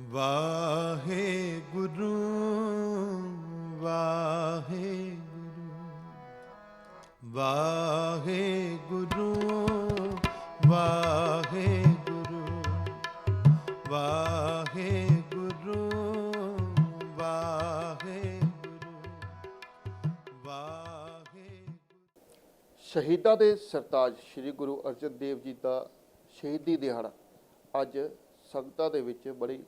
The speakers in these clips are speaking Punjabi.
ਵਾਹੇ ਗੁਰੂ ਵਾਹਿ ਵਾਹਿਗੁਰੂ ਵਾਹਿਗੁਰੂ ਵਾਹਿਗੁਰੂ ਵਾਹਿਗੁਰੂ ਵਾਹਿਗੁਰੂ ਵਾਹਿਗੁਰੂ ਵਾਹਿਗੁਰੂ। ਸ਼ਹੀਦਾਂ ਦੇ ਸਰਤਾਜ ਸ੍ਰੀ ਗੁਰੂ ਅਰਜਨ ਦੇਵ ਜੀ ਦਾ ਸ਼ਹੀਦੀ ਦਿਹਾੜਾ ਅੱਜ ਸੰਗਤਾਂ ਦੇ ਵਿੱਚ ਬੜੀ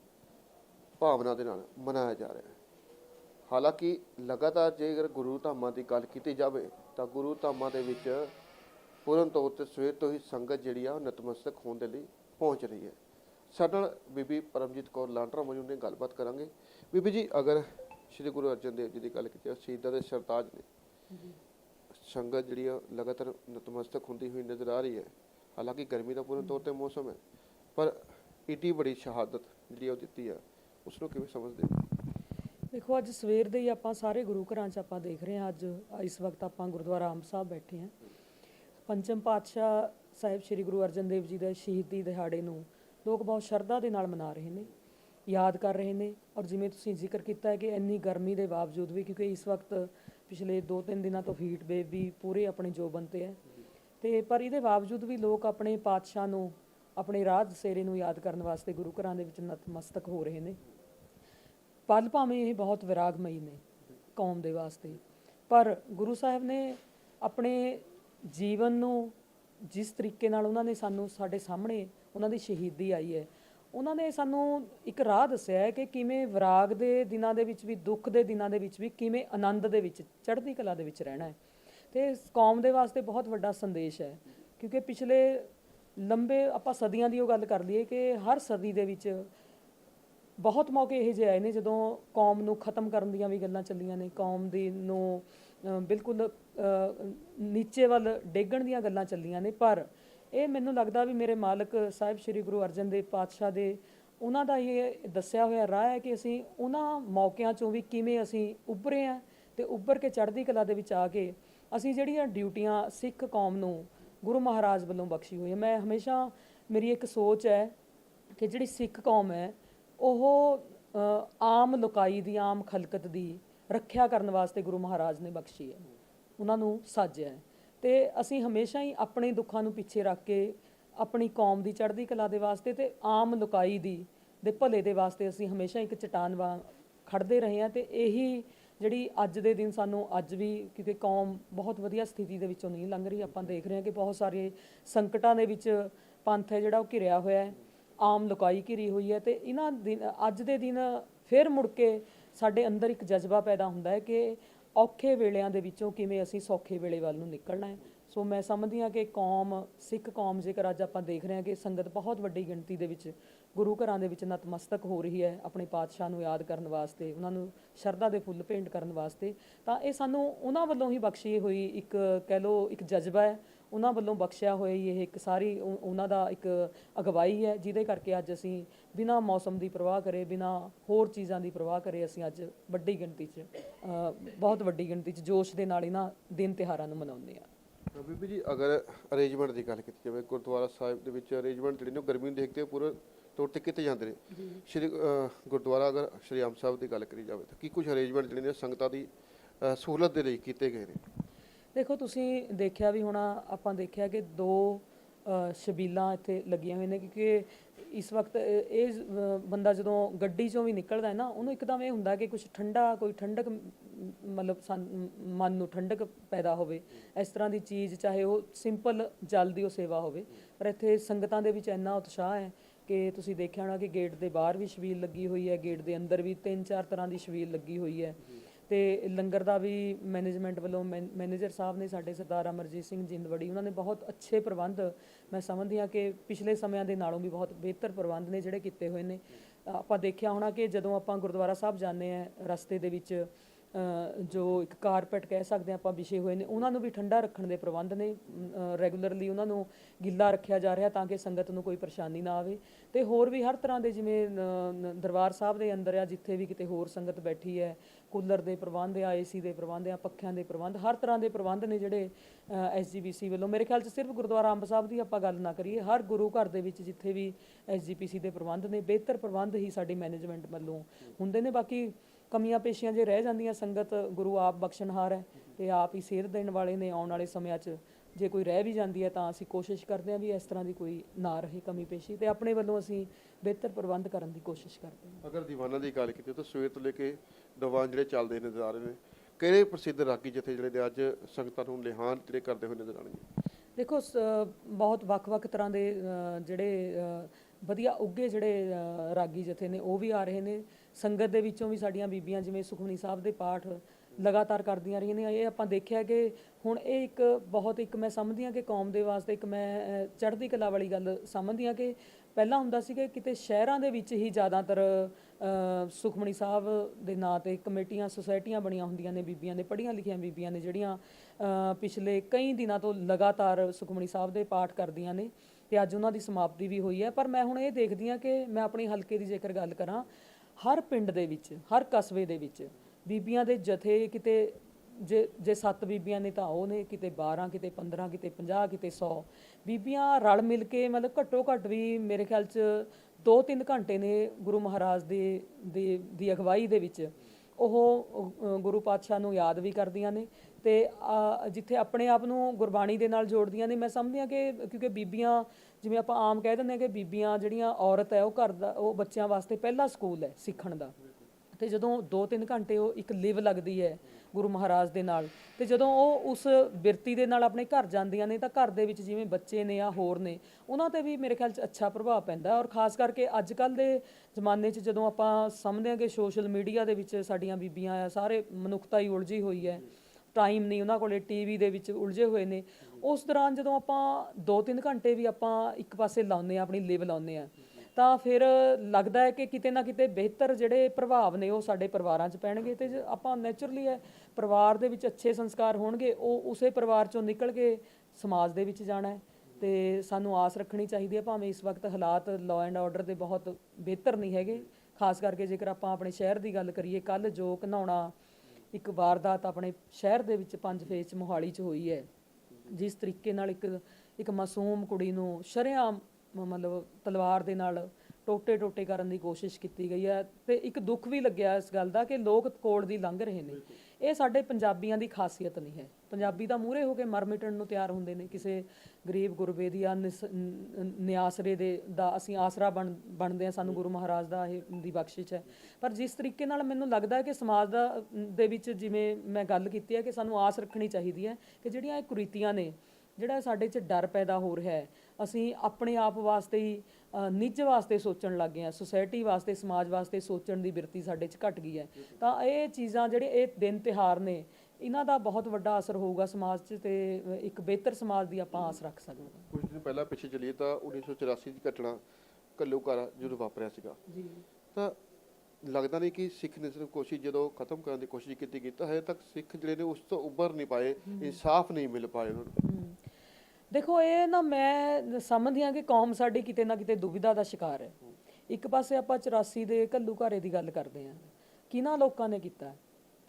ਭਾਵਨਾ ਦੇ ਨਾਲ ਮਨਾਇਆ ਜਾ ਰਿਹਾ ਹੈ। ਹਾਲਾਂਕਿ ਲਗਾਤਾਰ ਜੇਕਰ ਗੁਰੂ ਧਾਮਾਂ ਦੀ ਗੱਲ ਕੀਤੀ ਜਾਵੇ ਤਾਂ ਗੁਰੂ ਧਾਮਾਂ ਦੇ ਵਿੱਚ ਪੂਰਨ ਤੌਰ ਤੇ ਸਵੇਰ ਤੋਂ ਹੀ ਸੰਗਤ ਜਿਹੜੀ ਆ ਉਹ ਨਤਮਸਤਕ ਹੋਣ ਦੇ ਲਈ ਪਹੁੰਚ ਰਹੀ ਹੈ। ਸਾਡੇ ਨਾਲ ਬੀਬੀ ਪਰਮਜੀਤ ਕੌਰ ਲਾਂਟਰਾ ਮੌਜੂਦ ਨੇ ਗੱਲਬਾਤ ਕਰਾਂਗੇ। ਬੀਬੀ ਜੀ ਅਗਰ ਸ੍ਰੀ ਗੁਰੂ ਅਰਜਨ ਦੇਵ ਜੀ ਦੀ ਗੱਲ ਕੀਤੀ ਜਾਵੇ ਸ਼ਹੀਦਾਂ ਦੇ ਸਰਤਾਜ ਨੇ ਸੰਗਤ ਜਿਹੜੀ ਆ ਲਗਾਤਾਰ ਨਤਮਸਤਕ ਹੁੰਦੀ ਹੋਈ ਨਜ਼ਰ ਆ ਰਹੀ ਹੈ। ਹਾਲਾਂਕਿ ਗਰਮੀ ਦਾ ਪੂਰਨ ਤੌਰ ਤੇ ਮੌਸਮ ਹੈ ਪਰ ਈਟੀ ਬੜੀ ਸ਼ਹਾਦਤ ਜਿਹੜੀ ਉਹ ਦਿੱਤੀ ਆ। ਉਸ ਨੂੰ ਕਿਵੇਂ ਸਮਝਦੇ ਹੋ? ਦੇਖੋ, ਅੱਜ ਸਵੇਰ ਦੇ ਹੀ ਆਪਾਂ ਸਾਰੇ ਗੁਰੂ ਘਰਾਂ 'ਚ ਆਪਾਂ ਦੇਖ ਰਹੇ ਹਾਂ। ਅੱਜ ਇਸ ਵਕਤ ਆਪਾਂ ਗੁਰਦੁਆਰਾ ਅੰਬ ਸਾਹਿਬ ਬੈਠੇ ਹਾਂ। ਪੰਚਮ ਪਾਤਸ਼ਾਹ ਸਾਹਿਬ ਸ੍ਰੀ ਗੁਰੂ ਅਰਜਨ ਦੇਵ ਜੀ ਦੇ ਸ਼ਹੀਦੀ ਦਿਹਾੜੇ ਨੂੰ ਲੋਕ ਬਹੁਤ ਸ਼ਰਧਾ ਦੇ ਨਾਲ ਮਨਾ ਰਹੇ ਨੇ, ਯਾਦ ਕਰ ਰਹੇ ਨੇ ਔਰ ਜਿਵੇਂ ਤੁਸੀਂ ਜ਼ਿਕਰ ਕੀਤਾ ਹੈ ਕਿ ਇੰਨੀ ਗਰਮੀ ਦੇ ਬਾਵਜੂਦ ਵੀ ਕਿਉਂਕਿ ਇਸ ਵਕਤ ਪਿਛਲੇ 2-3 ਦਿਨਾਂ ਤੋਂ ਹੀਟ ਵੇਵ ਵੀ ਪੂਰੇ ਆਪਣੇ ਜੋਬਨ ਤੇ ਹੈ। ਤੇ ਪਰ ਇਹਦੇ ਬਾਵਜੂਦ ਵੀ ਲੋਕ ਆਪਣੇ ਪਾਤਸ਼ਾਹ ਨੂੰ, ਆਪਣੇ ਰਾਹ ਦਸੇਰੇ ਨੂੰ ਯਾਦ ਕਰਨ ਵਾਸਤੇ ਗੁਰੂ ਘਰਾਂ ਦੇ ਵਿੱਚ ਨਤਮਸਤਕ ਹੋ ਰਹੇ ਨੇ। ਪਲ ਭਾਵੇਂ ਇਹ ਬਹੁਤ ਵਿਰਾਗਮਈ ਨੇ ਕੌਮ ਦੇ ਵਾਸਤੇ। ਪਰ ਗੁਰੂ ਸਾਹਿਬ ਨੇ ਆਪਣੇ ਜੀਵਨ ਨੂੰ ਜਿਸ ਤਰੀਕੇ ਨਾਲ ਉਹਨਾਂ ਨੇ ਸਾਨੂੰ ਸਾਡੇ ਸਾਹਮਣੇ ਉਹਨਾਂ ਦੀ ਸ਼ਹੀਦੀ ਆਈ ਹੈ, ਉਹਨਾਂ ਨੇ ਸਾਨੂੰ ਇੱਕ ਰਾਹ ਦੱਸਿਆ ਹੈ ਕਿ ਕਿਵੇਂ ਵਿਰਾਗ ਦੇ ਦਿਨਾਂ ਦੇ ਵਿੱਚ ਵੀ, ਦੁੱਖ ਦੇ ਦਿਨਾਂ ਦੇ ਵਿੱਚ ਵੀ, ਕਿਵੇਂ ਆਨੰਦ ਦੇ ਵਿੱਚ, ਚੜ੍ਹਦੀ ਕਲਾ ਦੇ ਵਿੱਚ ਰਹਿਣਾ ਹੈ। ਤੇ ਇਸ ਕੌਮ ਦੇ ਵਾਸਤੇ ਬਹੁਤ ਵੱਡਾ ਸੰਦੇਸ਼ ਹੈ, ਕਿਉਂਕਿ ਪਿਛਲੇ ਲੰਬੇ ਆਪਾਂ ਸਦੀਆਂ ਦੀ ਉਹ ਗੱਲ ਕਰ ਲਈਏ ਕਿ ਹਰ ਸਦੀ ਦੇ ਵਿੱਚ ਬਹੁਤ ਮੌਕੇ ਇਹੋ ਜਿਹੇ ਆਏ ਨੇ ਜਦੋਂ ਕੌਮ ਨੂੰ ਖਤਮ ਕਰਨ ਦੀਆਂ ਵੀ ਗੱਲਾਂ ਚੱਲੀਆਂ ਨੇ, ਕੌਮ ਦੀ ਨੂੰ ਬਿਲਕੁਲ ਨੀਚੇ ਵੱਲ ਡੇਗਣ ਦੀਆਂ ਗੱਲਾਂ ਚੱਲੀਆਂ ਨੇ, ਪਰ ਇਹ ਮੈਨੂੰ ਲੱਗਦਾ ਵੀ ਮੇਰੇ ਮਾਲਕ ਸਾਹਿਬ ਸ੍ਰੀ ਗੁਰੂ ਅਰਜਨ ਦੇਵ ਪਾਤਸ਼ਾਹ ਦੇ, ਉਹਨਾਂ ਦਾ ਇਹ ਦੱਸਿਆ ਹੋਇਆ ਰਾਹ ਹੈ ਕਿ ਅਸੀਂ ਉਹਨਾਂ ਮੌਕਿਆਂ ਚੋਂ ਵੀ ਕਿਵੇਂ ਅਸੀਂ ਉੱਭਰੇ ਆ ਤੇ ਉੱਭਰ ਕੇ ਚੜ੍ਹਦੀ ਕਲਾ ਦੇ ਵਿੱਚ ਆ ਕੇ ਅਸੀਂ ਜਿਹੜੀਆਂ ਡਿਊਟੀਆਂ ਸਿੱਖ ਕੌਮ ਨੂੰ ਗੁਰੂ ਮਹਾਰਾਜ ਵੱਲੋਂ ਬਖਸ਼ੀ ਹੋਈ ਹੈ। ਮੈਂ ਹਮੇਸ਼ਾ, ਮੇਰੀ ਇੱਕ ਸੋਚ ਹੈ ਕਿ ਜਿਹੜੀ ਸਿੱਖ ਕੌਮ ਹੈ ਉਹ ਆਮ ਲੋਕਾਈ ਦੀ, ਆਮ ਖਲਕਤ ਦੀ ਰੱਖਿਆ ਕਰਨ ਵਾਸਤੇ ਗੁਰੂ ਮਹਾਰਾਜ ਨੇ ਬਖਸ਼ੀ ਹੈ। ਉਹਨਾਂ ਨੂੰ ਸਾਜਿਆ ਹੈ। ਤੇ ਅਸੀਂ ਹਮੇਸ਼ਾ ਹੀ ਆਪਣੇ ਦੁੱਖਾਂ ਨੂੰ ਪਿੱਛੇ ਰੱਖ ਕੇ ਆਪਣੀ ਕੌਮ ਦੀ ਚੜ੍ਹਦੀ ਕਲਾ ਦੇ ਵਾਸਤੇ ਤੇ ਆਮ ਲੋਕਾਈ ਦੀ, ਦੇ ਭਲੇ ਦੇ ਵਾਸਤੇ ਅਸੀਂ ਹਮੇਸ਼ਾ ਇੱਕ ਚਟਾਨ ਵਾਂ ਖੜਦੇ ਰਹੇ ਹਾਂ ਤੇ ਇਹੀ ਜਿਹੜੀ ਅੱਜ ਦੇ ਦਿਨ ਸਾਨੂੰ ਅੱਜ ਵੀ ਕਿਉਂਕਿ ਕੌਮ ਬਹੁਤ ਵਧੀਆ ਸਥਿਤੀ ਦੇ ਵਿੱਚੋਂ ਨਹੀਂ ਲੰਘ ਰਹੀ। ਆਪਾਂ ਦੇਖ ਰਹੇ ਹਾਂ ਕਿ ਬਹੁਤ ਸਾਰੇ ਸੰਕਟਾਂ ਦੇ ਵਿੱਚ ਪੰਥ ਹੈ ਜਿਹੜਾ ਉਹ ਘਿਰਿਆ ਹੋਇਆ ਹੈ। ਆਮ ਲੁਕਾਈ ਘਿਰੀ ਹੋਈ ਹੈ ਤੇ ਇਹਨਾਂ ਦਿਨ, ਅੱਜ ਦੇ ਦਿਨ ਫਿਰ ਮੁੜ ਕੇ ਸਾਡੇ ਅੰਦਰ ਇੱਕ ਜਜ਼ਬਾ ਪੈਦਾ ਹੁੰਦਾ ਹੈ ਕਿ ਔਖੇ ਵੇਲਿਆਂ ਦੇ ਵਿੱਚੋਂ ਕਿਵੇਂ ਅਸੀਂ ਸੌਖੇ ਵੇਲੇ ਵੱਲ ਨੂੰ ਨਿਕਲਣਾ ਹੈ। ਸੋ ਮੈਂ ਸਮਝਦੀ ਹਾਂ ਕਿ ਕੌਮ, ਸਿੱਖ ਕੌਮ ਜੇਕਰ ਅੱਜ ਆਪਾਂ ਦੇਖ ਰਹੇ ਹਾਂ ਕਿ ਸੰਗਤ ਬਹੁਤ ਵੱਡੀ ਗਿਣਤੀ ਦੇ ਵਿੱਚ ਗੁਰੂ ਘਰਾਂ ਦੇ ਵਿੱਚ ਨਤਮਸਤਕ ਹੋ ਰਹੀ ਹੈ ਆਪਣੇ ਪਾਤਸ਼ਾਹ ਨੂੰ ਯਾਦ ਕਰਨ ਵਾਸਤੇ, ਉਹਨਾਂ ਨੂੰ ਸ਼ਰਧਾ ਦੇ ਫੁੱਲ ਭੇਂਟ ਕਰਨ ਵਾਸਤੇ, ਤਾਂ ਇਹ ਸਾਨੂੰ ਉਹਨਾਂ ਵੱਲੋਂ ਹੀ ਬਖਸ਼ੀ ਹੋਈ ਇੱਕ ਕਹਿ ਲਓ ਇੱਕ ਜਜ਼ਬਾ ਹੈ ਉਹਨਾਂ ਵੱਲੋਂ ਬਖਸ਼ਿਆ ਹੋਇਆ ਹੀ ਇਹ ਇੱਕ ਸਾਰੀ ਉਹ- ਉਹਨਾਂ ਦਾ ਇੱਕ ਅਗਵਾਈ ਹੈ ਜਿਹਦੇ ਕਰਕੇ ਅੱਜ ਅਸੀਂ ਬਿਨਾਂ ਮੌਸਮ ਦੀ ਪਰਵਾਹ ਕਰੇ ਬਿਨਾਂ ਹੋਰ ਚੀਜ਼ਾਂ ਦੀ ਪਰਵਾਹ ਕਰੇ ਅਸੀਂ ਅੱਜ ਵੱਡੀ ਗਿਣਤੀ 'ਚ ਅ, ਬਹੁਤ ਵੱਡੀ ਗਿਣਤੀ 'ਚ ਜੋਸ਼ ਦੇ ਨਾਲ ਇਹਨਾਂ ਦਿਨ ਤਿਹਾਰਾਂ ਨੂੰ ਮਨਾਉਂਦੇ ਆ ਤਾਂ ਬੀਬੀ ਜੀ ਅਗਰ ਅਰੇਂਜਮੈਂਟ ਦੀ ਗੱਲ ਕੀਤੀ ਜਾਵੇ ਗੁਰਦੁਆਰਾ ਸਾਹਿਬ ਦੇ ਵਿੱਚ ਅਰੇਂਜਮੈਂਟ ਜਿਹੜੇ ਨੇ ਉਹ ਗਰਮੀ ਨੂੰ ਦੇਖਦੇ ਹੋਏ ਪੂਰੇ ਤੌਰ ਤੇ ਕੀਤੇ ਜਾਂਦੇ ਨੇ। ਸ਼੍ਰੀ ਗੁਰਦੁਆਰਾ ਅਗਰ ਸ਼੍ਰੀ ਆਮ ਸਾਹਿਬ ਦੀ ਗੱਲ ਕਰੀ ਜਾਵੇ ਤਾਂ ਕੀ ਕੁਝ ਅਰੇਂਜਮੈਂਟ ਜਿਹੜੇ ਨੇ ਸੰਗਤਾਂ ਦੀ ਸਹੂਲਤ ਦੇ ਲਈ ਕੀਤੇ ਗਏ ਨੇ? ਦੇਖੋ, ਤੁਸੀਂ ਦੇਖਿਆ ਵੀ ਹੋਣਾ, ਆਪਾਂ ਦੇਖਿਆ ਕਿ ਦੋ ਸ਼ਬੀਲਾਂ ਇੱਥੇ ਲੱਗੀਆਂ ਹੋਈਆਂ ਨੇ, ਕਿਉਂਕਿ ਇਸ ਵਕਤ ਇਹ ਬੰਦਾ ਜਦੋਂ ਗੱਡੀ ਚੋਂ ਵੀ ਨਿਕਲਦਾ ਹੈ ਨਾ, ਉਹਨੂੰ ਇੱਕਦਮ ਇਹ ਹੁੰਦਾ ਕਿ ਕੁਝ ਠੰਡਾ, ਕੋਈ ਠੰਡਕ ਮਤਲਬ ਸਾਨੂੰ, ਮਨ ਨੂੰ ਠੰਡਕ ਪੈਦਾ ਹੋਵੇ। ਇਸ ਤਰ੍ਹਾਂ ਦੀ ਚੀਜ਼, ਚਾਹੇ ਉਹ ਸਿੰਪਲ ਜਲ ਦੀ ਉਹ ਸੇਵਾ ਹੋਵੇ। ਪਰ ਇੱਥੇ ਸੰਗਤਾਂ ਦੇ ਵਿੱਚ ਇੰਨਾ ਉਤਸ਼ਾਹ ਹੈ ਕਿ ਤੁਸੀਂ ਦੇਖਿਆ ਹੋਣਾ ਕਿ ਗੇਟ ਦੇ ਬਾਹਰ ਵੀ ਸ਼ਬੀਲ ਲੱਗੀ ਹੋਈ ਹੈ, ਗੇਟ ਦੇ ਅੰਦਰ ਵੀ ਤਿੰਨ ਚਾਰ ਤਰ੍ਹਾਂ ਦੀ ਸ਼ਬੀਲ ਲੱਗੀ ਹੋਈ ਹੈ। ਤੇ ਲੰਗਰ ਦਾ ਵੀ ਮੈਨੇਜਮੈਂਟ ਵੱਲੋਂ ਮੈਨ- ਮੈਨੇਜਰ ਸਾਹਿਬ ਨੇ ਸਾਡੇ ਸਰਦਾਰ ਅਮਰਜੀਤ ਸਿੰਘ ਜਿੰਦਵੜੀ, ਉਹਨਾਂ ਨੇ ਬਹੁਤ ਅੱਛੇ ਪ੍ਰਬੰਧ ਮੈਂ ਸਮਝਦੀ ਹਾਂ ਕਿ ਪਿਛਲੇ ਸਮਿਆਂ ਦੇ ਨਾਲੋਂ ਵੀ ਬਹੁਤ ਬਿਹਤਰ ਪ੍ਰਬੰਧ ਨੇ ਜਿਹੜੇ ਕੀਤੇ ਹੋਏ ਨੇ। ਆਪਾਂ ਦੇਖਿਆ ਹੋਣਾ ਕਿ ਜਦੋਂ ਆਪਾਂ ਗੁਰਦੁਆਰਾ ਸਾਹਿਬ ਜਾਂਦੇ ਆ ਰਸਤੇ ਦੇ ਵਿੱਚ ਜੋ ਇੱਕ ਕਾਰਪੈਟ ਕਹਿ ਸਕਦੇ ਹਾਂ ਆਪਾਂ ਵਿਛੇ ਹੋਏ ਨੇ, ਉਹਨਾਂ ਨੂੰ ਵੀ ਠੰਡਾ ਰੱਖਣ ਦੇ ਪ੍ਰਬੰਧ ਨੇ ਰੈਗੂਲਰਲੀ ਉਹਨਾਂ ਨੂੰ ਗਿੱਲਾ ਰੱਖਿਆ ਜਾ ਰਿਹਾ ਤਾਂ ਕਿ ਸੰਗਤ ਨੂੰ ਕੋਈ ਪਰੇਸ਼ਾਨੀ ਨਾ ਆਵੇ। ਤੇ ਹੋਰ ਵੀ ਹਰ ਤਰ੍ਹਾਂ ਦੇ ਜਿਵੇਂ ਦਰਬਾਰ ਸਾਹਿਬ ਦੇ ਅੰਦਰ ਆ, ਜਿੱਥੇ ਵੀ ਕਿਤੇ ਹੋਰ ਸੰਗਤ ਬੈਠੀ ਹੈ ਕੂਲਰ ਦੇ ਪ੍ਰਬੰਧ ਆ, ਏਸੀ ਦੇ ਪ੍ਰਬੰਧ ਆ, ਪੱਖਿਆਂ ਦੇ ਪ੍ਰਬੰਧ, ਹਰ ਤਰ੍ਹਾਂ ਦੇ ਪ੍ਰਬੰਧ ਨੇ ਜਿਹੜੇ ਐਸਜੀਬੀਸੀ ਵੱਲੋਂ। ਮੇਰੇ ਖਿਆਲ 'ਚ ਸਿਰਫ ਗੁਰਦੁਆਰਾ ਅੰਬ ਸਾਹਿਬ ਦੀ ਆਪਾਂ ਗੱਲ ਨਾ ਕਰੀਏ, ਹਰ ਗੁਰੂ ਘਰ ਦੇ ਵਿੱਚ ਜਿੱਥੇ ਵੀ ਐਸਜੀਪੀਸੀ ਦੇ ਪ੍ਰਬੰਧ ਨੇ, ਬਿਹਤਰ ਪ੍ਰਬੰਧ ਹੀ ਸਾਡੀ ਮੈਨੇਜਮੈਂਟ ਵੱਲੋਂ ਹੁੰਦੇ ਨੇ। ਬਾਕੀ ਕਮੀਆਂ ਪੇਸ਼ੀਆਂ ਜੇ ਰਹਿ ਜਾਂਦੀਆਂ, ਸੰਗਤ ਗੁਰੂ ਆਪ ਬਖਸ਼ਣਹਾਰ ਹੈ ਤੇ ਆਪ ਹੀ ਸੇਧ ਦੇਣ ਵਾਲੇ ਨੇ ਆਉਣ ਵਾਲੇ ਸਮਿਆਂ 'ਚ। ਜੇ ਕੋਈ ਰਹਿ ਵੀ ਜਾਂਦੀ ਹੈ ਤਾਂ ਅਸੀਂ ਕੋਸ਼ਿਸ਼ ਕਰਦੇ ਹਾਂ ਵੀ ਇਸ ਤਰ੍ਹਾਂ ਦੀ ਕੋਈ ਨਾ ਰਹੇ ਕਮੀ ਪੇਸ਼ੀ ਤੇ ਆਪਣੇ ਵੱਲੋਂ ਅਸੀਂ ਬਿਹਤਰ ਪ੍ਰਬੰਧ ਕਰਨ ਦੀ ਕੋਸ਼ਿਸ਼ ਕਰਦੇ ਹਾਂ। ਅਗਰ ਦੀਵਾਨਾਂ ਦੀ ਗੱਲ ਕੀਤੀ ਤਾਂ ਸਵੇਰ ਤੋਂ ਲੈ ਕੇ ਦੀਵਾਨ ਜਿਹੜੇ ਚੱਲਦੇ ਨਜ਼ਰ ਆ ਰਹੇ ਨੇ, ਕਿਹੜੇ ਪ੍ਰਸਿੱਧ ਰਾਗੀ ਜਥੇ ਜਿਹੜੇ ਨੇ ਅੱਜ ਸੰਗਤਾਂ ਨੂੰ ਲਿਹਾਨ ਜਿਹੜੇ ਕਰਦੇ ਹੋਏ ਨਜ਼ਰ ਆਣਗੇ ਦੇਖੋ, ਸ- ਬਹੁਤ ਵੱਖ-ਵੱਖ ਤਰ੍ਹਾਂ ਦੇ ਜਿਹੜੇ ਵਧੀਆ ਉੱਗੇ ਜਿਹੜੇ ਰਾਗੀ ਜਥੇ ਨੇ, ਉਹ ਵੀ ਆ ਰਹੇ ਨੇ। ਸੰਗਤ ਦੇ ਵਿੱਚੋਂ ਵੀ ਸਾਡੀਆਂ ਬੀਬੀਆਂ, ਜਿਵੇਂ ਸੁਖਮਨੀ ਸਾਹਿਬ ਦੇ ਪਾਠ ਲਗਾਤਾਰ ਕਰਦੀਆਂ ਰਹੀਆਂ ਨੇ। ਇਹ ਆਪਾਂ ਦੇਖਿਆ ਕਿ ਹੁਣ ਇਹ ਇੱਕ ਬਹੁਤ ਇੱਕ ਮੈਂ ਸਮਝਦੀ ਹਾਂ ਕਿ ਕੌਮ ਦੇ ਵਾਸਤੇ ਇੱਕ ਮੈਂ ਚੜ੍ਹਦੀ ਕਲਾ ਵਾਲੀ ਗੱਲ ਸਮਝਦੀ ਹਾਂ ਕਿ ਪਹਿਲਾਂ ਹੁੰਦਾ ਸੀ ਕਿ ਕਿਤੇ ਸ਼ਹਿਰਾਂ ਦੇ ਵਿੱਚ ਹੀ ਜ਼ਿਆਦਾਤਰ ਸੁਖਮਣੀ ਸਾਹਿਬ ਦੇ ਨਾਂ ਤੇ ਕਮੇਟੀਆਂ, ਸੁਸਾਇਟੀਆਂ ਬਣੀਆਂ ਹੁੰਦੀਆਂ ਨੇ, ਬੀਬੀਆਂ ਦੇ, ਪੜ੍ਹੀਆਂ ਲਿਖੀਆਂ ਬੀਬੀਆਂ ਨੇ, ਜਿਹੜੀਆਂ ਪਿਛਲੇ ਕਈ ਦਿਨਾਂ ਤੋਂ ਲਗਾਤਾਰ ਸੁਖਮਣੀ ਸਾਹਿਬ ਦੇ ਪਾਠ ਕਰਦੀਆਂ ਨੇ ਤੇ ਅੱਜ ਉਹਨਾਂ ਦੀ ਸਮਾਪਤੀ ਵੀ ਹੋਈ ਹੈ। ਪਰ ਮੈਂ ਹੁਣ ਇਹ ਦੇਖਦੀ ਹਾਂ ਕਿ ਮੈਂ ਆਪਣੀ ਹਲਕੇ ਦੀ ਜੇਕਰ ਗੱਲ ਕਰਾਂ, ਹਰ ਪਿੰਡ ਦੇ ਵਿੱਚ, ਹਰ ਕਸਬੇ ਦੇ ਵਿੱਚ ਬੀਬੀਆਂ ਦੇ ਜਥੇ ਕਿਤੇ ਜੇ ਜੇ ਸੱਤ ਬੀਬੀਆਂ ਨੇ ਤਾਂ ਉਹ ਨੇ, ਕਿਤੇ 12 ਕਿਤੇ 15 ਕਿਤੇ 50 ਕਿਤੇ 100 ਬੀਬੀਆਂ ਰਲ ਮਿਲ ਕੇ ਮਤਲਬ ਘੱਟੋ ਘੱਟ ਵੀ ਮੇਰੇ ਖਿਆਲ 'ਚ 2-3 ਘੰਟੇ ਨੇ ਗੁਰੂ ਮਹਾਰਾਜ ਦੇ ਦੇ, ਦੀ ਅਗਵਾਈ ਦੇ ਵਿੱਚ। ਉਹ ਗੁਰੂ ਪਾਤਸ਼ਾਹ ਨੂੰ ਯਾਦ ਵੀ ਕਰਦੀਆਂ ਨੇ ਤੇ ਜਿੱਥੇ ਆਪਣੇ ਆਪ ਨੂੰ ਗੁਰਬਾਣੀ ਦੇ ਨਾਲ ਜੋੜਦੀਆਂ ਨੇ, ਮੈਂ ਸਮਝਦੀ ਹਾਂ ਕਿ ਕਿਉਂਕਿ ਬੀਬੀਆਂ, ਜਿਵੇਂ ਆਪਾਂ ਆਮ ਕਹਿ ਦਿੰਦੇ ਹਾਂ ਕਿ ਬੀਬੀਆਂ ਜਿਹੜੀਆਂ ਔਰਤ ਹੈ, ਉਹ ਘਰ ਦਾ, ਉਹ ਬੱਚਿਆਂ ਵਾਸਤੇ ਪਹਿਲਾ ਸਕੂਲ ਹੈ ਸਿੱਖਣ ਦਾ। ਤੇ ਜਦੋਂ 2-3 ਘੰਟੇ ਉਹ ਇੱਕ ਲਿਵ ਲੱਗਦੀ ਹੈ ਗੁਰੂ ਮਹਾਰਾਜ ਦੇ ਨਾਲ, ਤੇ ਜਦੋਂ ਉਹ ਉਸ ਬਿਰਤੀ ਦੇ ਨਾਲ ਆਪਣੇ ਘਰ ਜਾਂਦੀਆਂ ਨੇ, ਤਾਂ ਘਰ ਦੇ ਵਿੱਚ ਜਿਵੇਂ ਬੱਚੇ ਨੇ ਆ ਹੋਰ ਨੇ, ਉਹਨਾਂ ਤੇ ਵੀ ਮੇਰੇ ਖਿਆਲ 'ਚ ਅੱਛਾ ਪ੍ਰਭਾਵ ਪੈਂਦਾ ਔਰ ਖਾਸ ਕਰਕੇ ਅੱਜ ਕੱਲ ਦੇ ਜ਼ਮਾਨੇ 'ਚ ਜਦੋਂ ਆਪਾਂ ਸਮਝਦੇ ਹਾਂ ਕਿ ਸੋਸ਼ਲ ਮੀਡੀਆ ਦੇ ਵਿੱਚ ਸਾਡੀਆਂ ਬੀਬੀਆਂ ਆ, ਸਾਰੇ ਮਨੁੱਖਤਾ ਹੀ ਉਲਝੀ ਹੋਈ ਹੈ, ਟਾਈਮ ਨਹੀਂ, ਉਹਨਾਂ ਕੋਲੇ ਟੀਵੀ ਦੇ ਵਿੱਚ ਉਲਝੇ ਹੋਏ ਨੇ, ਉਸ ਦੌਰਾਨ ਜਦੋਂ ਆਪਾਂ 2-3 ਘੰਟੇ ਵੀ ਆਪਾਂ ਇੱਕ ਪਾਸੇ ਲਾਉਂਦੇ ਆ ਆਪਣੀ ਲਿਵ ਲਾਉਂਦੇ ਆ ਤਾਂ ਫਿਰ ਲੱਗਦਾ ਹੈ ਕਿ ਕਿਤੇ ਨਾ ਕਿਤੇ ਬਿਹਤਰ ਜਿਹੜੇ ਪ੍ਰਭਾਵ ਨੇ ਉਹ ਸਾਡੇ ਪਰਿਵਾਰਾਂ 'ਚ ਪੈਣਗੇ ਤੇ ਜੇ ਆਪਾਂ ਨੇਚਰਲੀ ਹੈ, ਪਰਿਵਾਰ ਦੇ ਵਿੱਚ ਅੱਛੇ ਸੰਸਕਾਰ ਹੋਣਗੇ, ਉਹ ਉਸੇ ਪਰਿਵਾਰ 'ਚੋਂ ਨਿਕਲ ਕੇ ਸਮਾਜ ਦੇ ਵਿੱਚ ਜਾਣਾ ਹੈ ਤੇ ਸਾਨੂੰ ਆਸ ਰੱਖਣੀ ਚਾਹੀਦੀ ਹੈ, ਭਾਵੇਂ ਇਸ ਵਕਤ ਹਾਲਾਤ ਲਾਅ ਐਂਡ ਆਰਡਰ ਦੇ ਬਹੁਤ ਬਿਹਤਰ ਨਹੀਂ ਹੈਗੇ, ਖਾਸ ਕਰਕੇ ਜੇਕਰ ਆਪਾਂ ਆਪਣੇ ਸ਼ਹਿਰ ਦੀ ਗੱਲ ਕਰੀਏ ਕੱਲ ਜੋ ਘਨਾਉਣਾ ਇੱਕ ਵਾਰਦਾਤ ਆਪਣੇ ਸ਼ਹਿਰ ਦੇ ਵਿੱਚ ਪੰਜ ਫੇਸ 'ਚ ਮੋਹਾਲੀ 'ਚ ਹੋਈ ਹੈ, ਜਿਸ ਤਰੀਕੇ ਨਾਲ ਇੱਕ ਇੱਕ ਮਾਸੂਮ ਕੁੜੀ ਨੂੰ ਸ਼ਰੇਆਮ ਮਤਲਬ ਤਲਵਾਰ ਦੇ ਨਾਲ ਟੋਟੇ ਟੋਟੇ ਕਰਨ ਦੀ ਕੋਸ਼ਿਸ਼ ਕੀਤੀ ਗਈ ਹੈ ਤੇ ਇੱਕ ਦੁੱਖ ਵੀ ਲੱਗਿਆ ਇਸ ਗੱਲ ਦਾ ਕਿ ਲੋਕ ਕੋੜ ਦੀ ਲੰਘ ਰਹੇ ਨੇ। ਇਹ ਸਾਡੇ ਪੰਜਾਬੀਆਂ ਦੀ ਖਾਸੀਅਤ ਨਹੀਂ ਹੈ। ਪੰਜਾਬੀ ਦਾ ਮੂਹਰੇ ਹੋ ਕੇ ਮਰ ਮਿਟਣ ਨੂੰ ਤਿਆਰ ਹੁੰਦੇ ਨੇ। ਕਿਸੇ ਗਰੀਬ ਗੁਰਬੇ ਦੀ ਜਾਂ ਨਿਸ- ਨਿਆਸਰੇ ਦੇ ਦਾ ਅਸੀਂ ਆਸਰਾ ਬਣ, ਬਣਦੇ ਆ ਸਾਨੂੰ ਗੁਰੂ ਮਹਾਰਾਜ ਦਾ ਇਹ ਦੀ ਬਖਸ਼ਿਸ਼ ਹੈ। ਪਰ ਜਿਸ ਤਰੀਕੇ ਨਾਲ ਮੈਨੂੰ ਲੱਗਦਾ ਹੈ ਕਿ ਸਮਾਜ ਦਾ, ਦੇ ਵਿੱਚ ਜਿਵੇਂ ਮੈਂ ਗੱਲ ਕੀਤੀ ਹੈ ਕਿ ਸਾਨੂੰ ਆਸ ਰੱਖਣੀ ਚਾਹੀਦੀ ਹੈ ਕਿ ਜਿਹੜੀਆਂ ਇਹ ਕੁਰੀਤੀਆਂ ਨੇ, ਜਿਹੜਾ ਸਾਡੇ 'ਚ ਡਰ ਪੈਦਾ ਹੋ ਰਿਹਾ ਹੈ ਅਸੀਂ ਆਪਣੇ ਆਪ ਵਾਸਤੇ ਹੀ ਨਿੱਜ ਵਾਸਤੇ ਸੋਚਣ ਲੱਗ ਗਏ ਹਾਂ। ਸੁਸਾਇਟੀ ਵਾਸਤੇ ਸਮਾਜ ਵਾਸਤੇ ਸੋਚਣ ਦੀ ਬਿਰਤੀ ਸਾਡੇ 'ਚ ਘਟ ਗਈ ਹੈ। ਤਾਂ ਇਹ ਚੀਜ਼ਾਂ ਜਿਹੜੇ ਇਹ ਦਿਨ ਤਿਹਾਰ ਨੇ ਇਹਨਾਂ ਦਾ ਬਹੁਤ ਵੱਡਾ ਅਸਰ ਹੋਊਗਾ ਸਮਾਜ 'ਚ ਤੇ ਇੱਕ ਬਿਹਤਰ ਸਮਾਜ ਦੀ ਆਪਾਂ ਆਸ ਰੱਖ ਸਕਦੇ ਹਾਂ। ਕੁਝ ਦਿਨ ਪਹਿਲਾਂ ਪਿੱਛੇ ਚਲੀਏ ਤਾਂ 1984 ਦੀ ਘਟਨਾ ਘੱਲੂਘਾਰਾ ਜਦੋਂ ਵਾਪਰਿਆ ਸੀਗਾ। ਜੀ। ਤਾਂ ਲੱਗਦਾ ਨਹੀਂ ਕਿ ਸਿੱਖ ਨੇ ਸਿਰਫ ਕੋਸ਼ਿਸ਼ ਜਦੋਂ ਖਤਮ ਕਰਨ ਦੀ ਕੋਸ਼ਿਸ਼ ਕੀਤੀ ਗਈ ਤਾਂ ਹਜੇ ਤੱਕ ਸਿੱਖ ਜਿਹੜੇ ਨੇ ਉਸ ਤੋਂ ਉੱਭਰ ਨਹੀਂ ਪਾਏ ਇਨਸਾਫ ਨਹੀਂ ਮਿਲ ਪਾਏ ਉਹਨਾਂ ਨੂੰ। ਦੇਖੋ, ਇਹ ਨਾ ਮੈਂ ਸਮਝਦੀ ਹਾਂ ਕਿ ਕੌਮ ਸਾਡੀ ਕਿਤੇ ਨਾ ਕਿਤੇ ਦੁਵਿਧਾ ਦਾ ਸ਼ਿਕਾਰ ਹੈ। ਇੱਕ ਪਾਸੇ ਆਪਾਂ 84 ਦੇ ਘੱਲੂ ਘਾਰੇ ਦੀ ਗੱਲ ਕਰਦੇ ਹਾਂ, ਕਿਹਨਾਂ ਲੋਕਾਂ ਨੇ ਕੀਤਾ?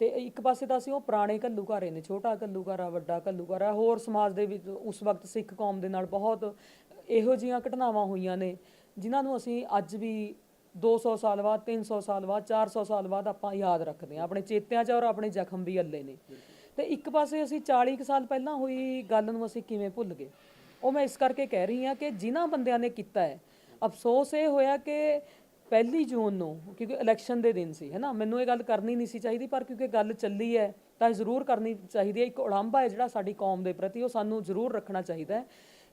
ਤੇ ਇੱਕ ਪਾਸੇ ਤਾਂ ਅਸੀਂ ਉਹ ਪੁਰਾਣੇ ਘੱਲੂ ਘਾਰੇ ਨੇ, ਛੋਟਾ ਘੱਲੂ ਘਾਰਾ ਵੱਡਾ ਘੱਲੂ ਘਾਰਾ ਹੋਰ ਸਮਾਜ ਦੇ ਵਿੱਚ ਉਸ ਵਕਤ ਸਿੱਖ ਕੌਮ ਦੇ ਨਾਲ ਬਹੁਤ ਇਹੋ ਜਿਹੀਆਂ ਘਟਨਾਵਾਂ ਹੋਈਆਂ ਨੇ, ਜਿਨ੍ਹਾਂ ਨੂੰ ਅਸੀਂ ਅੱਜ ਵੀ 200 ਸਾਲ ਬਾਅਦ 300 ਸਾਲ ਬਾਅਦ 400 ਸਾਲ ਬਾਅਦ ਆਪਾਂ ਯਾਦ ਰੱਖਦੇ ਹਾਂ। ਆਪਣੇ ਚੇਤਿਆਂ 'ਚ ਔਰ ਆਪਣੇ ਜ਼ਖਮ ਵੀ ਅੱਲੇ ਨੇ। ਤੇ ਇੱਕ ਪਾਸੇ ਅਸੀਂ 40 ਕੁ ਸਾਲ ਪਹਿਲਾਂ ਹੋਈ ਗੱਲ ਨੂੰ ਅਸੀਂ ਕਿਵੇਂ ਭੁੱਲ ਗਏ? ਉਹ ਮੈਂ ਇਸ ਕਰਕੇ ਕਹਿ ਰਹੀ ਹਾਂ ਕਿ ਜਿਨ੍ਹਾਂ ਬੰਦਿਆਂ ਨੇ ਕੀਤਾ ਹੈ, ਅਫਸੋਸ ਇਹ ਹੋਇਆ ਕਿ ਪਹਿਲੀ ਜੂਨ ਨੂੰ, ਕਿਉਂਕਿ ਇਲੈਕਸ਼ਨ ਦੇ ਦਿਨ ਸੀ ਹੈ ਨਾ ਮੈਨੂੰ ਇਹ ਗੱਲ ਕਰਨੀ ਨਹੀਂ ਸੀ ਚਾਹੀਦੀ, ਪਰ ਕਿਉਂਕਿ ਗੱਲ ਚੱਲੀ ਹੈ, ਤਾਂ ਜ਼ਰੂਰ ਕਰਨੀ ਚਾਹੀਦੀ ਹੈ। ਇੱਕ ਉਲਾਂਭਾ ਹੈ ਜਿਹੜਾ ਸਾਡੀ ਕੌਮ ਦੇ ਪ੍ਰਤੀ, ਉਹ ਸਾਨੂੰ ਜ਼ਰੂਰ ਰੱਖਣਾ ਚਾਹੀਦਾ ਹੈ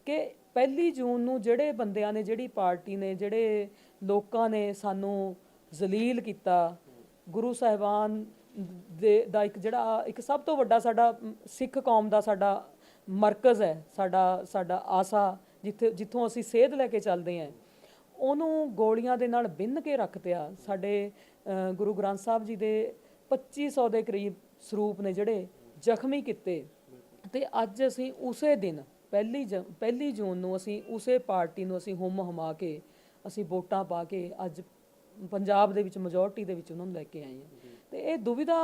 ਕਿ ਪਹਿਲੀ ਜੂਨ ਨੂੰ ਜਿਹੜੇ ਬੰਦਿਆਂ ਨੇ, ਜਿਹੜੀ ਪਾਰਟੀ ਨੇ, ਜਿਹੜੇ ਲੋਕਾਂ ਨੇ ਸਾਨੂੰ ਜ਼ਲੀਲ ਕੀਤਾ, ਗੁਰੂ ਸਾਹਿਬਾਨ ਦੇ, ਦਾ ਇੱਕ ਜਿਹੜਾ ਇੱਕ ਸਭ ਤੋਂ ਵੱਡਾ ਸਾਡਾ ਸਿੱਖ ਕੌਮ ਦਾ ਸਾਡਾ ਮਰਕਜ਼ ਹੈ, ਸਾਡਾ ਸਾਡਾ ਆਸਾ, ਜਿੱਥੇ, ਜਿੱਥੋਂ ਅਸੀਂ ਸੇਧ ਲੈ ਕੇ ਚੱਲਦੇ ਹਾਂ। ਉਹਨੂੰ ਗੋਲੀਆਂ ਦੇ ਨਾਲ ਬਿੰਨ ਕੇ ਰੱਖਤਿਆ ਸਾਡੇ ਗੁਰੂ ਗ੍ਰੰਥ ਸਾਹਿਬ ਜੀ ਦੇ 2500 ਦੇ ਕਰੀਬ ਸਰੂਪ ਨੇ ਜਿਹੜੇ ਜ਼ਖਮੀ ਕੀਤੇ। ਤੇ ਅੱਜ ਅਸੀਂ ਉਸੇ ਦਿਨ, ਪਹਿਲੀ ਜ- ਪਹਿਲੀ ਜੂਨ ਨੂੰ ਅਸੀਂ ਉਸੇ ਪਾਰਟੀ ਨੂੰ ਅਸੀਂ ਹੁਮ ਹਮਾ ਕੇ ਅਸੀਂ ਵੋਟਾਂ ਪਾ ਕੇ ਅੱਜ ਪੰਜਾਬ ਦੇ ਵਿੱਚ ਮੈਜੋਰਟੀ ਦੇ ਵਿੱਚ ਉਹਨਾਂ ਨੂੰ ਲੈ ਕੇ ਆਏ ਹਾਂ। ਤੇ ਇਹ ਦੁਵਿਧਾ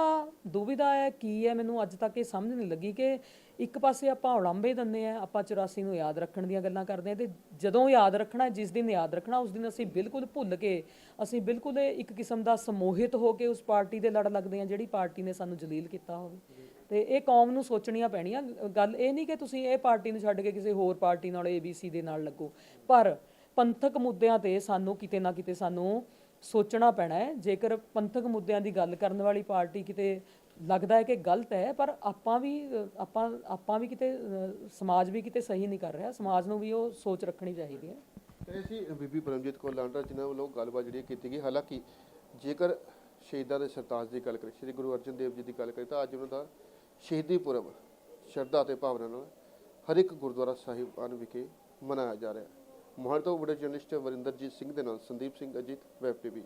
ਦੁਵਿਧਾ ਹੈ ਕੀ ਹੈ? ਮੈਨੂੰ ਅੱਜ ਤੱਕ ਇਹ ਸਮਝ ਨਹੀਂ ਲੱਗੀ ਕਿ ਇੱਕ ਪਾਸੇ ਆਪਾਂ ਉਲਾਂਭੇ ਦਿੰਦੇ ਆ ਆਪਾਂ 84 ਨੂੰ ਯਾਦ ਰੱਖਣ ਦੀਆਂ ਗੱਲਾਂ ਕਰਦੇ ਆ ਤੇ ਜਦੋਂ ਯਾਦ ਰੱਖਣਾ, ਜਿਸ ਦਿਨ ਯਾਦ ਰੱਖਣਾ, ਉਸ ਦਿਨ ਅਸੀਂ ਬਿਲਕੁਲ ਭੁੱਲ ਕੇ, ਅਸੀਂ ਬਿਲਕੁਲ ਇੱਕ ਕਿਸਮ ਦਾ ਸਮੋਹਿਤ ਹੋ ਕੇ ਉਸ ਪਾਰਟੀ ਦੇ ਲੜ ਲੱਗਦੇ ਆ ਜਿਹੜੀ ਪਾਰਟੀ ਨੇ ਸਾਨੂੰ ਜਲੀਲ ਕੀਤਾ ਹੋਵੇ। ਤੇ ਇਹ ਕੌਮ ਨੂੰ ਸੋਚਣੀਆਂ ਪੈਣੀਆਂ। ਗੱਲ ਇਹ ਨਹੀਂ ਕਿ ਤੁਸੀਂ ਇਹ ਪਾਰਟੀ ਨੂੰ ਛੱਡ ਕੇ ਕਿਸੇ ਹੋਰ ਪਾਰਟੀ ਨਾਲ ABC ਦੇ ਨਾਲ ਲੱਗੋ, ਪਰ ਪੰਥਕ ਮੁੱਦਿਆਂ ਤੇ ਸਾਨੂੰ ਕਿਤੇ ਨਾ ਕਿਤੇ ਸਾਨੂੰ ਸੋਚਣਾ ਪੈਣਾ ਹੈ। ਜੇਕਰ ਪੰਥਕ ਮੁੱਦਿਆਂ ਦੀ ਗੱਲ ਕਰਨ ਵਾਲੀ ਪਾਰਟੀ ਕਿਤੇ ਲੱਗਦਾ ਹੈ ਕਿ ਗਲਤ ਹੈ, ਪਰ ਆਪਾਂ ਵੀ, ਆਪਾਂ ਆਪਾਂ ਵੀ ਕਿਤੇ, ਸਮਾਜ ਵੀ ਕਿਤੇ ਸਹੀ ਨਹੀਂ ਕਰ ਰਿਹਾ। ਸਮਾਜ ਨੂੰ ਵੀ ਉਹ ਸੋਚ ਰੱਖਣੀ ਚਾਹੀਦੀ ਹੈ। ਇਹ ਸੀ ਬੀਬੀ ਪਰਮਜੀਤ ਕੌਰ ਲਾਂਡਰਾ ਜਿਨ੍ਹਾਂ ਵੱਲੋਂ ਗੱਲਬਾਤ ਜਿਹੜੀ ਕੀਤੀ ਗਈ, ਹਾਲਾਂਕਿ ਜੇਕਰ ਸ਼ਹੀਦਾਂ ਦੇ ਸਰਤਾਜ ਦੀ ਗੱਲ ਕਰੀਏ, ਸ੍ਰੀ ਗੁਰੂ ਅਰਜਨ ਦੇਵ ਜੀ ਦੀ ਗੱਲ ਕਰੀਏ, ਤਾਂ ਅੱਜ ਉਹਨਾਂ ਦਾ ਸ਼ਹੀਦੀ ਪੁਰਬ ਸ਼ਰਧਾ ਤੇ ਭਾਵਨਾ ਨਾਲ ਹਰ ਇੱਕ ਗੁਰਦੁਆਰਾ ਸਾਹਿਬਾਨ ਵਿਖੇ ਮਨਾਇਆ ਜਾ ਰਿਹਾ। ਹੈ ਮੋਹਾਲੀ ਤੋਂ ਬੜੇ ਜਰਨਲਿਸਟ ਵਰਿੰਦਰਜੀਤ ਸਿੰਘ ਦੇ ਨਾਲ ਸੰਦੀਪ ਸਿੰਘ ਅਜੀਤ ਵੈਬ ਟੀਵੀ।